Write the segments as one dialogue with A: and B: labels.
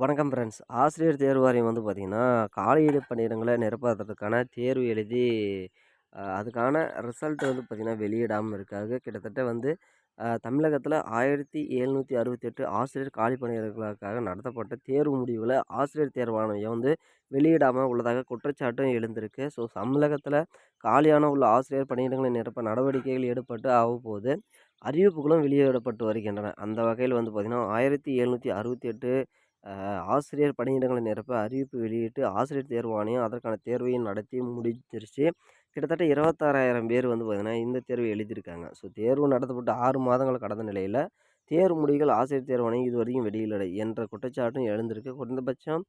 A: வணக்கம் ஃப்ரெண்ட்ஸ் ஆசிரியர் தேர்வு வாரியம் வந்து பார்த்திங்கன்னா காலியிட பணியிடங்களை நிரப்புவதற்கான தேர்வு எழுதி அதுக்கான ரிசல்ட் வந்து பார்த்திங்கன்னா வெளியிடாமல் இருக்காங்க. கிட்டத்தட்ட வந்து தமிழகத்தில் ஆயிரத்தி எழுநூற்றி அறுபத்தெட்டு ஆசிரியர் காலி பணியிடங்களுக்காக நடத்தப்பட்ட தேர்வு முடிவுகளை ஆசிரியர் தேர்வாணையம் வந்து வெளியிடாமல் உள்ளதாக குற்றச்சாட்டும் எழுந்திருக்கு. ஸோ தமிழகத்தில் காலியான உள்ள ஆசிரியர் பணியிடங்களை நிரப்ப நடவடிக்கைகள் எடுப்பட்டு அவ்வப்போது அறிவிப்புகளும் வெளியிடப்பட்டு வருகின்றன. அந்த வகையில் வந்து பார்த்திங்கன்னா ஆயிரத்தி எழுநூற்றி அறுபத்தி எட்டு ஆசிரியர் பணியிடங்களை நிரப்ப அறிவிப்பு வெளியிட்டு ஆசிரியர் தேர்வாணையம் அதற்கான தேர்வையும் நடத்தி முடிஞ்சிருச்சு. கிட்டத்தட்ட இருபத்தாறாயிரம் பேர் வந்து பார்த்திங்கன்னா இந்த தேர்வை எழுதியிருக்காங்க. ஸோ தேர்வு நடத்தப்பட்டு ஆறு மாதங்கள் கடந்த நிலையில் தேர்வு முடிவுகள் ஆசிரியர் தேர்வாணையம் இது இதுவரையும் வெளியிடலை என்ற குற்றச்சாட்டும் எழுந்திருக்கு. குறைந்தபட்சம்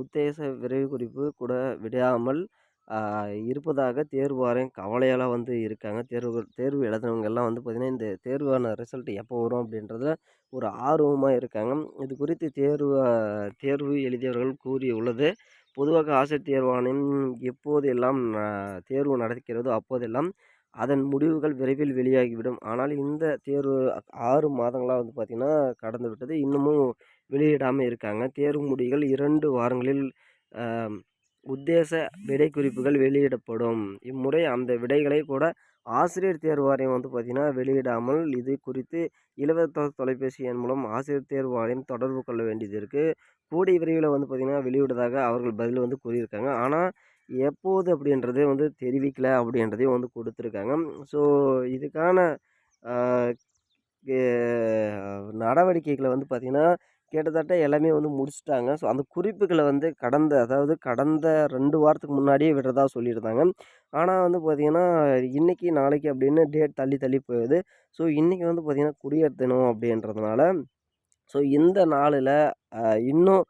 A: உத்தேச விரைவு குறிப்பு கூட விடாமல் இருப்பதாக தேர்வு வாரியம் கவலையெல்லாம் வந்து இருக்காங்க. தேர்வு தேர்வு எழுதுனவங்க எல்லாம் வந்து பார்த்திங்கன்னா இந்த தேர்வான ரிசல்ட் எப்போ வரும் அப்படின்றத ஒரு ஆர்வமாக இருக்காங்க. இது குறித்து தேர்வு தேர்வு எழுதியவர்கள் கூறியுள்ளது. பொதுவாக ஆசிரியர் தேர்வாணையம் எப்போதெல்லாம் தேர்வு நடக்கிறதோ அப்போதெல்லாம் அதன் முடிவுகள் விரைவில் வெளியாகிவிடும். ஆனால் இந்த தேர்வு ஆறு மாதங்களாக வந்து பார்த்திங்கன்னா கடந்து விட்டது. இன்னமும் வெளியிடாமல் இருக்காங்க. தேர்வு முடிவுகள் இரண்டு வாரங்களில் உத்தேச விடை குறிப்புகள் வெளியிடப்படும். இம்முறை அந்த விடைகளை கூட ஆசிரியர் தேர்வு வாரியம் வந்து பார்த்திங்கன்னா வெளியிடாமல் இது குறித்து இலவச தொலைபேசி எண் மூலம் ஆசிரியர் தேர்வு வாரியம் தொடர்பு கொள்ள வேண்டியது இருக்குது கூடிய விரைவில் வந்து பார்த்திங்கன்னா வெளியிடுவதாக அவர்கள் பதில் வந்து கூறியிருக்காங்க. ஆனால் எப்போது அப்படின்றது வந்து தெரிவிக்கலை அப்படின்றதையும் வந்து கொடுத்துருக்காங்க. ஸோ இதுக்கான நடவடிக்கைகளை வந்து பார்த்திங்கன்னா கிட்டத்தட்ட எல்லாமே வந்து முடிச்சுட்டாங்க. ஸோ அந்த குறிப்புகளை வந்து கடந்த அதாவது கடந்த ரெண்டு வாரத்துக்கு முன்னாடியே விடுறதா சொல்லியிருந்தாங்க. ஆனால் வந்து பார்த்திங்கன்னா இன்றைக்கி நாளைக்கு அப்படின்னு டேட் தள்ளி தள்ளி போயிடுது. ஸோ இன்றைக்கி வந்து பார்த்திங்கன்னா குடியேற்றணும் அப்படின்றதுனால ஸோ இந்த நாளில் இன்னும்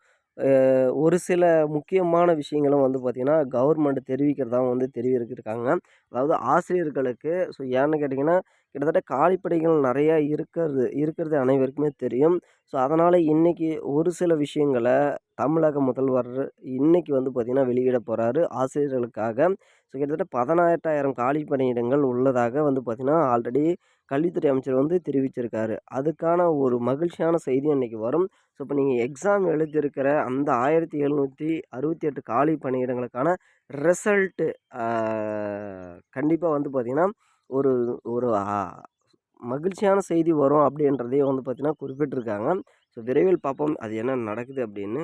A: ஒரு சில முக்கியமான விஷயங்களும் வந்து பார்த்திங்கன்னா கவர்மெண்ட் தெரிவிக்கிறதா வந்து தெரிவிக்கிருக்காங்க அதாவது ஆசிரியர்களுக்கு ஸோ ஏன்னு கேட்டிங்கன்னா கிட்டத்தட்ட காலிப்படைகள் நிறையா இருக்கிறது இருக்கிறது அனைவருக்குமே தெரியும். ஸோ அதனால் இன்றைக்கி ஒரு சில விஷயங்களை தமிழக முதல்வர் இன்றைக்கி வந்து பார்த்திங்கன்னா வெளியிட போகிறாரு ஆசிரியர்களுக்காக ஸோ கிட்டத்தட்ட பதினெட்டாயிரம் காலி பணியிடங்கள் உள்ளதாக வந்து பார்த்திங்கன்னா ஆல்ரெடி கல்வித்துறை அமைச்சர் வந்து தெரிவிச்சிருக்காரு. அதுக்கான ஒரு மகிழ்ச்சியான செய்தி அன்றைக்கி வரும். ஸோ இப்போ நீங்கள் எக்ஸாம் எழுதியிருக்கிற அந்த ஆயிரத்தி எழுநூற்றி அறுபத்தி எட்டு காலி பணியிடங்களுக்கான ரிசல்ட்டு கண்டிப்பாக வந்து பார்த்திங்கன்னா ஒரு ஒரு மகிழ்ச்சியான செய்தி வரும் அப்படின்றதையும் வந்து பார்த்திங்கன்னா குறிப்பிட்டிருக்காங்க. ஸோ விரைவில் பார்ப்போம் அது என்ன நடக்குது அப்படின்னு